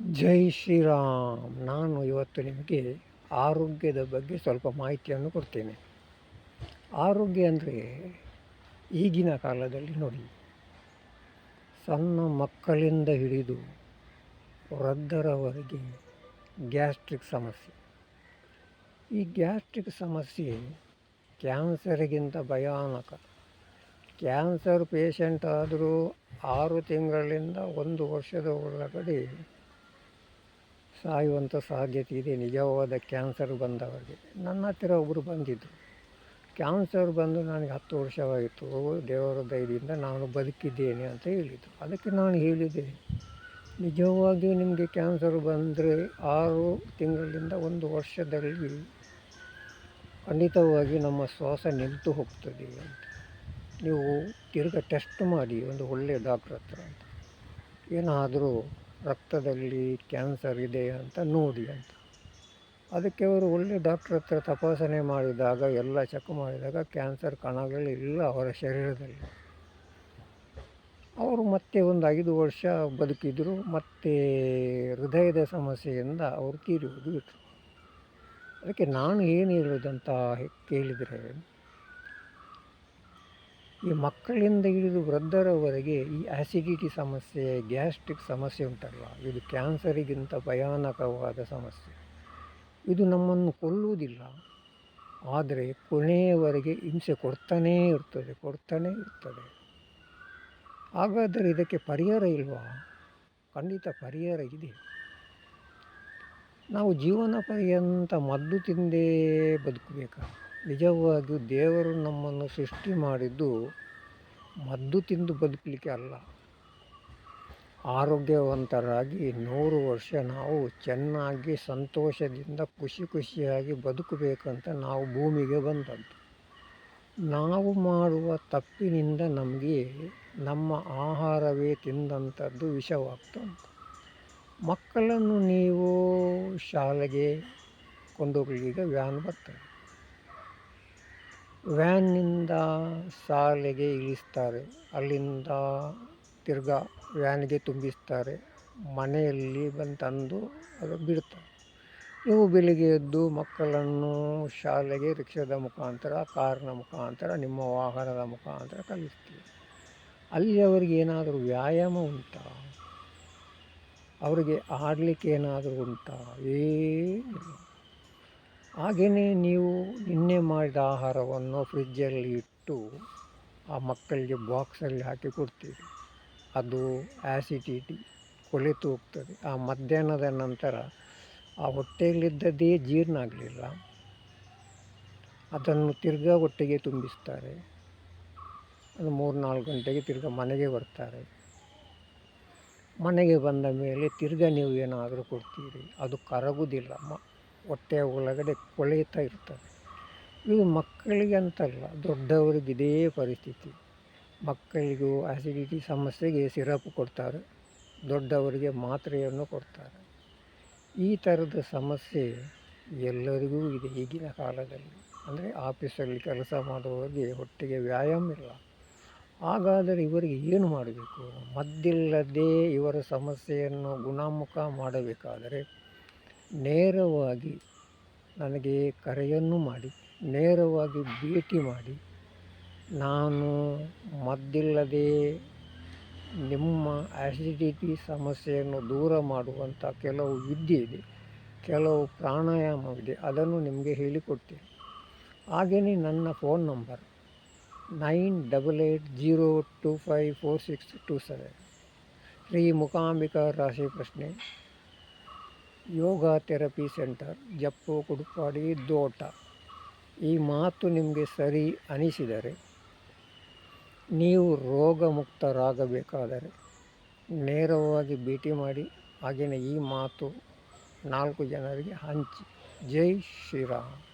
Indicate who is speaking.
Speaker 1: ಜೈ ಶ್ರೀರಾಮ್. ನಾನು ಇವತ್ತು ನಿಮಗೆ ಆರೋಗ್ಯದ ಬಗ್ಗೆ ಸ್ವಲ್ಪ ಮಾಹಿತಿಯನ್ನು ಕೊಡ್ತೇನೆ. ಆರೋಗ್ಯ ಅಂದರೆ ಈಗಿನ ಕಾಲದಲ್ಲಿ ನೋಡಿ, ಸಣ್ಣ ಮಕ್ಕಳಿಂದ ಹಿಡಿದು ವೃದ್ಧರವರೆಗೆ ಗ್ಯಾಸ್ಟ್ರಿಕ್ ಸಮಸ್ಯೆ. ಈ ಗ್ಯಾಸ್ಟ್ರಿಕ್ ಸಮಸ್ಯೆ ಕ್ಯಾನ್ಸರಿಗಿಂತ ಭಯಾನಕ. ಕ್ಯಾನ್ಸರ್ ಪೇಷಂಟ್ ಆದರೂ ಆರು ತಿಂಗಳಿಂದ ಒಂದು ವರ್ಷದ ಒಳಗಡೆ ಸಾಯುವಂಥ ಸಾಧ್ಯತೆ ಇದೆ, ನಿಜವಾದ ಕ್ಯಾನ್ಸರ್ ಬಂದವರಿಗೆ. ನನ್ನ ಹತ್ತಿರ ಒಬ್ಬರು ಬಂದಿದ್ದರು ಕ್ಯಾನ್ಸರ್ ಬಂದು ನನಗೆ ಹತ್ತು ವರ್ಷವಾಯಿತು, ದೇವರ ದಯದಿಂದ ನಾನು ಬದುಕಿದ್ದೇನೆ ಅಂತ ಹೇಳಿದರು. ಅದಕ್ಕೆ ನಾನು ಹೇಳಿದೆ ನಿಜವಾಗಿಯೂ ನಿಮಗೆ ಕ್ಯಾನ್ಸರ್ ಬಂದರೆ ಆರು ತಿಂಗಳಿಂದ ಒಂದು ವರ್ಷದಲ್ಲಿ ಖಂಡಿತವಾಗಿ ನಮ್ಮ ಶ್ವಾಸ ನಿಂತು ಹೋಗ್ತದೆ ಅಂತ. ನೀವು ತಿರ್ಗ ಟೆಸ್ಟ್ ಮಾಡಿ, ಒಂದು ಒಳ್ಳೆಯ ಡಾಕ್ಟ್ರ್ ಹತ್ರ ಅಂತ. ಏನಾದರೂ ರಕ್ತದಲ್ಲಿ ಕ್ಯಾನ್ಸರ್ ಇದೆ ಅಂತ ನೋಡಿ ಅಂತ. ಅದಕ್ಕೆ ಅವರು ಒಳ್ಳೆ ಡಾಕ್ಟ್ರ್ ಹತ್ರ ತಪಾಸಣೆ ಮಾಡಿದಾಗ, ಎಲ್ಲ ಚೆಕ್ ಮಾಡಿದಾಗ ಕ್ಯಾನ್ಸರ್ ಕಣಗಳಿಲ್ಲ ಅವರ ಶರೀರದಲ್ಲಿ. ಅವರು ಮತ್ತೆ ಒಂದು ಐದು ವರ್ಷ ಬದುಕಿದ್ರು, ಮತ್ತೆ ಹೃದಯದ ಸಮಸ್ಯೆಯಿಂದ ಅವರು ತೀರಿ ಹೋಗಿಬಿಟ್ರು ಅದಕ್ಕೆ ನಾನು ಏನು ಹೇಳೋದಂತ ಕೇಳಿದರೆ ಈ ಮಕ್ಕಳಿಂದ ಹಿಡಿದು ವೃದ್ಧರವರೆಗೆ ಈ ಆ್ಯಸಿಡಿಟಿ ಸಮಸ್ಯೆ, ಗ್ಯಾಸ್ಟ್ರಿಕ್ ಸಮಸ್ಯೆ ಉಂಟಲ್ಲ ಇದು ಕ್ಯಾನ್ಸರಿಗಿಂತ ಭಯಾನಕವಾದ ಸಮಸ್ಯೆ. ಇದು ನಮ್ಮನ್ನು ಕೊಲ್ಲುವುದಿಲ್ಲ. ಆದರೆ ಕೊನೆಯವರೆಗೆ ಹಿಂಸೆ ಕೊಡ್ತಾನೇ ಇರ್ತದೆ ಕೊಡ್ತಾನೇ ಇರ್ತದೆ. ಹಾಗಾದರೆ ಇದಕ್ಕೆ ಪರಿಹಾರ ಇಲ್ವಾ? ಖಂಡಿತ ಪರಿಹಾರ ಇದೆ. ನಾವು ಜೀವನ ಪರ್ಯಂತ ಮದ್ದು ತಿಂದೇ ಬದುಕಬೇಕಾ? ನಿಜವಾಗಿಯೂ ದೇವರು ನಮ್ಮನ್ನು ಸೃಷ್ಟಿ ಮಾಡಿದ್ದು ಮದ್ದು ತಿಂದು ಬದುಕಲಿಕ್ಕೆ ಅಲ್ಲ. ಆರೋಗ್ಯವಂತರಾಗಿ ನೂರು ವರ್ಷ ನಾವು ಚೆನ್ನಾಗಿ ಸಂತೋಷದಿಂದ ಖುಷಿ ಖುಷಿಯಾಗಿ ಬದುಕಬೇಕಂತ ನಾವು ಭೂಮಿಗೆ ಬಂದದ್ದು. ನಾವು ಮಾಡುವ ತಪ್ಪಿನಿಂದ ನಮಗೆ ನಮ್ಮ ಆಹಾರವೇ ತಿಂದಂಥದ್ದು ವಿಷವಾಗ್ತಾ ಮಕ್ಕಳನ್ನು ನೀವು ಶಾಲೆಗೆ ಕೊಂಡೋಗಲಿಕ್ಕೆ ವ್ಯಾನ್ ಬರ್ತದೆ. ವ್ಯಾನ್ನಿಂದ ಶಾಲೆಗೆ ಇಳಿಸ್ತಾರೆ. ಅಲ್ಲಿಂದ ತಿರ್ಗಾ ವ್ಯಾನ್ಗೆ ತುಂಬಿಸ್ತಾರೆ. ಮನೆಯಲ್ಲಿ ಬಂದು ತಂದು ಅದು ಬಿಡ್ತಾರೆ. ನೀವು ಬೆಳಿಗ್ಗೆ ಎದ್ದು ಮಕ್ಕಳನ್ನು ಶಾಲೆಗೆ ರಿಕ್ಷಾದ ಮುಖಾಂತರ, ಕಾರಿನ ಮುಖಾಂತರ, ನಿಮ್ಮ ವಾಹನದ ಮುಖಾಂತರ ಕಳಿಸ್ತೀವಿ. ಅಲ್ಲಿ ಅವರಿಗೆ ಏನಾದರೂ ವ್ಯಾಯಾಮ ಉಂಟಾ? ಅವರಿಗೆ ಆಡಲಿಕ್ಕೆ ಏನಾದರೂ ಉಂಟಾ? ಏನಿಲ್ಲ. ಹಾಗೆಯೇ ನೀವು ನಿನ್ನೆ ಮಾಡಿದ ಆಹಾರವನ್ನು ಫ್ರಿಜ್ಜಲ್ಲಿ ಇಟ್ಟು ಆ ಮಕ್ಕಳಿಗೆ ಬಾಕ್ಸಲ್ಲಿ ಹಾಕಿ ಕೊಡ್ತೀರಿ. ಅದು ಆ್ಯಸಿಡಿಟಿ ಕೊಳೆತು ಹೋಗ್ತದೆ. ಆ ಮಧ್ಯಾಹ್ನದ ನಂತರ ಆ ಹೊಟ್ಟೆಯಲ್ಲಿದ್ದದ್ದೇ ಜೀರ್ಣ ಆಗಲಿಲ್ಲ. ಅದನ್ನು ತಿರ್ಗಾ ಹೊಟ್ಟೆಗೆ ತುಂಬಿಸ್ತಾರೆ. ಅದು ಮೂರು ನಾಲ್ಕು ಗಂಟೆಗೆ ತಿರ್ಗಾ ಮನೆಗೆ ಬರ್ತಾರೆ. ಮನೆಗೆ ಬಂದ ಮೇಲೆ ತಿರ್ಗಾ ನೀವು ಏನಾದರೂ ಕೊಡ್ತೀರಿ. ಅದು ಕರಗುವುದಿಲ್ಲ. ಮ ಹೊಟ್ಟೆಯ ಒಳಗಡೆ ಕೊಳೆಯುತ್ತಾ ಇರ್ತದೆ. ಇದು ಮಕ್ಕಳಿಗೆ ಅಂತಲ್ಲ, ದೊಡ್ಡವರಿಗೆ ಇದೇ ಪರಿಸ್ಥಿತಿ. ಮಕ್ಕಳಿಗೂ ಆಸಿಡಿಟಿ ಸಮಸ್ಯೆಗೆ ಸಿರಪ್ ಕೊಡ್ತಾರೆ, ದೊಡ್ಡವರಿಗೆ ಮಾತ್ರೆಯನ್ನು ಕೊಡ್ತಾರೆ. ಈ ಥರದ ಸಮಸ್ಯೆ ಎಲ್ಲರಿಗೂ ಇದೆ ಈಗಿನ ಕಾಲದಲ್ಲಿ. ಅಂದರೆ ಆಫೀಸಲ್ಲಿ ಕೆಲಸ ಮಾಡುವವರಿಗೆ ಹೊಟ್ಟೆಗೆ ವ್ಯಾಯಾಮ ಇಲ್ಲ. ಹಾಗಾದರೆ ಇವರಿಗೆ ಏನು ಮಾಡಬೇಕು? ಮದ್ದಿಲ್ಲದೆ ಇವರ ಸಮಸ್ಯೆಯನ್ನು ಗುಣಮುಖ ಮಾಡಬೇಕಾದರೆ ನೇರವಾಗಿ ನನಗೆ ಕರೆಯನ್ನು ಮಾಡಿ, ನೇರವಾಗಿ ಭೇಟಿ ಮಾಡಿ, ನಾನು ಮದ್ದಿಲ್ಲದೆ ನಿಮ್ಮ ಆ್ಯಸಿಡಿಟಿ ಸಮಸ್ಯೆಯನ್ನು ದೂರ ಮಾಡುವಂಥ ಕೆಲವು ವಿದ್ಯೆ ಇದೆ, ಕೆಲವು ಪ್ರಾಣಾಯಾಮವಿದೆ ಅದನ್ನು ನಿಮಗೆ ಹೇಳಿಕೊಡ್ತೇನೆ. ಹಾಗೆಯೇ ನನ್ನ phone number nine double eight zero two five four six two seven Shri Mookambika ರಾಶಿ ಪ್ರಶ್ನೆ. Yoga therapy centre, Jeppu, Kudupadi, Dota. ಈ ಮಾತು ನಿಮಗೆ ಸರಿ ಅನಿಸಿದರೆ, ನೀವು ರೋಗಮುಕ್ತರಾಗಬೇಕಾದರೆ ನೇರವಾಗಿ ಭೇಟಿ ಮಾಡಿ ಹಾಗೆಯೇ ಈ ಮಾತು ನಾಲ್ಕು ಜನರಿಗೆ ಹಂಚಿ. ಜೈ ಶ್ರೀರಾಮ್.